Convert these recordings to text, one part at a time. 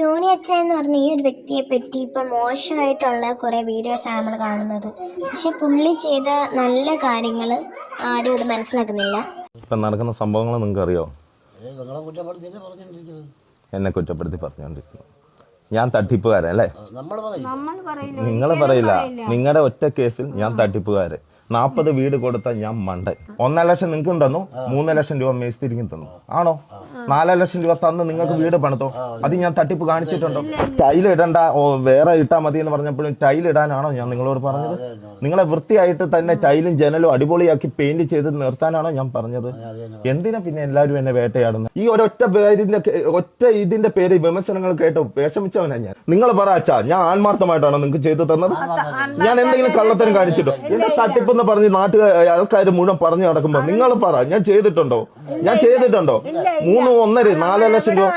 Tony അച്ഛൻ എന്ന് പറഞ്ഞ ഈ ഒരു വ്യക്തിയെ പറ്റി ഇപ്പോൾ മോശമായിട്ടുള്ള കുറേ വീഡിയോസാണ് നമ്മൾ കാണുന്നത്. പക്ഷെ പുള്ളി ചെയ്ത നല്ല കാര്യങ്ങൾ ആരും ഇത് മനസ്സിലാക്കുന്നില്ല. ഇപ്പം നടക്കുന്ന സംഭവങ്ങൾ നിങ്ങൾക്ക് അറിയോ എന്നെ കുറ്റപ്പെടുത്തി പറഞ്ഞുകൊണ്ടിരിക്കുന്നു. ഞാൻ തട്ടിപ്പുകാരൻ അല്ലേ? പറയില്ല. നിങ്ങൾ പറയില്ല. നിങ്ങളുടെ ഒറ്റ കേസിൽ ഞാൻ തട്ടിപ്പുകാരൻ. നാൽപ്പത് വീട് കൊടുത്ത ഞാൻ മണ്ടൻ. ഒന്നര ലക്ഷം നിങ്ങൾക്കും തന്നു മൂന്നര ലക്ഷം രൂപ മേസ്തിരിക്കും തന്നു. ആണോ? നാലര ലക്ഷം രൂപ തന്ന് നിങ്ങൾക്ക് വീട് പണിതോ? അത് ഞാൻ തട്ടിപ്പ് കാണിച്ചിട്ടുണ്ടോ? ടൈൽ ഇടണ്ട വേറെ ഇട്ടാ മതി എന്ന് പറഞ്ഞപ്പോഴും ടൈൽ ഇടാനാണോ ഞാൻ നിങ്ങളോട് പറഞ്ഞത്? നിങ്ങളെ വൃത്തിയായിട്ട് തന്നെ ടൈലും ജനലും അടിപൊളിയാക്കി പെയിന്റ് ചെയ്ത് നിർത്താനാണോ ഞാൻ പറഞ്ഞത്? എന്തിനാ പിന്നെ എല്ലാവരും എന്നെ വേട്ടയാടുന്നത്? ഈ ഒരൊറ്റ പേരിന്റെ ഒറ്റ ഇതിന്റെ പേര് വിമർശനങ്ങൾ കേട്ടോ വിഷമിച്ചവനാ ഞാൻ. നിങ്ങൾ പറ അച്ഛാ ഞാൻ ആത്മാർത്ഥമായിട്ടാണോ നിങ്ങൾക്ക് ചെയ്തു തന്നത്? ഞാൻ എന്തെങ്കിലും കള്ളത്തരം കാണിച്ചിട്ടോ എന്റെ തട്ടിപ്പെന്ന് പറഞ്ഞ് നാട്ടുകാർ ആൾക്കാർ മുഴുവൻ പറഞ്ഞു നടക്കുമ്പോ നിങ്ങൾ പറ ഞാൻ ചെയ്തിട്ടുണ്ടോ? ഞാൻ ചെയ്തിട്ടുണ്ടോ? മൂന്ന് ഒന്നര നാല് ലക്ഷം രൂപ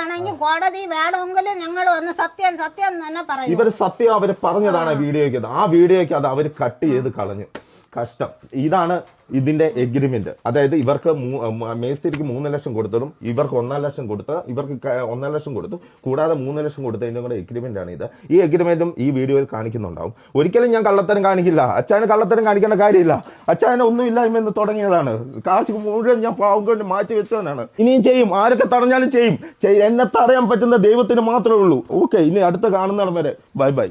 കോടതി വേണമെങ്കിൽ ഞങ്ങൾ ഒന്ന് സത്യം സത്യം എന്ന് തന്നെ പറയും. ഇവർ സത്യം അവർ പറഞ്ഞതാണ് വീഡിയോയ്ക്ക്. ആ വീഡിയോയ്ക്ക് അത് അവർ കട്ട് ചെയ്ത് കളഞ്ഞു. കഷ്ടം. ഇതാണ് ഇതിന്റെ എഗ്രിമെന്റ് അതായത് ഇവർക്ക് മേസ്തിരിക്ക് മൂന്ന് ലക്ഷം കൊടുത്തതും ഇവർക്ക് ഒന്നര ലക്ഷം കൊടുത്ത ഇവർക്ക് ഒന്നര ലക്ഷം കൊടുത്തു കൂടാതെ മൂന്ന് ലക്ഷം കൊടുത്തതിന്റെ കൂടെ എഗ്രിമെന്റ് ആണ് ഇത്. ഈ എഗ്രിമെന്റും ഈ വീഡിയോയിൽ കാണിക്കുന്നുണ്ടാവും. ഒരിക്കലും ഞാൻ കള്ളത്തരം കാണിക്കില്ല. അച്ഛന് കള്ളത്തരം കാണിക്കേണ്ട കാര്യമില്ല. അച്ചായന ഒന്നും എന്ന് തുടങ്ങിയതാണ്. കാശ് മുഴുവൻ ഞാൻ പാവം കൊണ്ട് മാറ്റി വെച്ചവനാണ്. ഇനിയും ചെയ്യും. ആരൊക്കെ തടഞ്ഞാലും ചെയ്യും. എന്നെ തടയാൻ പറ്റുന്ന ദൈവത്തിന് മാത്രമേ ഉള്ളൂ. ഓക്കെ ഇനി അടുത്ത കാണുന്നിടം വരെ. Bye bye.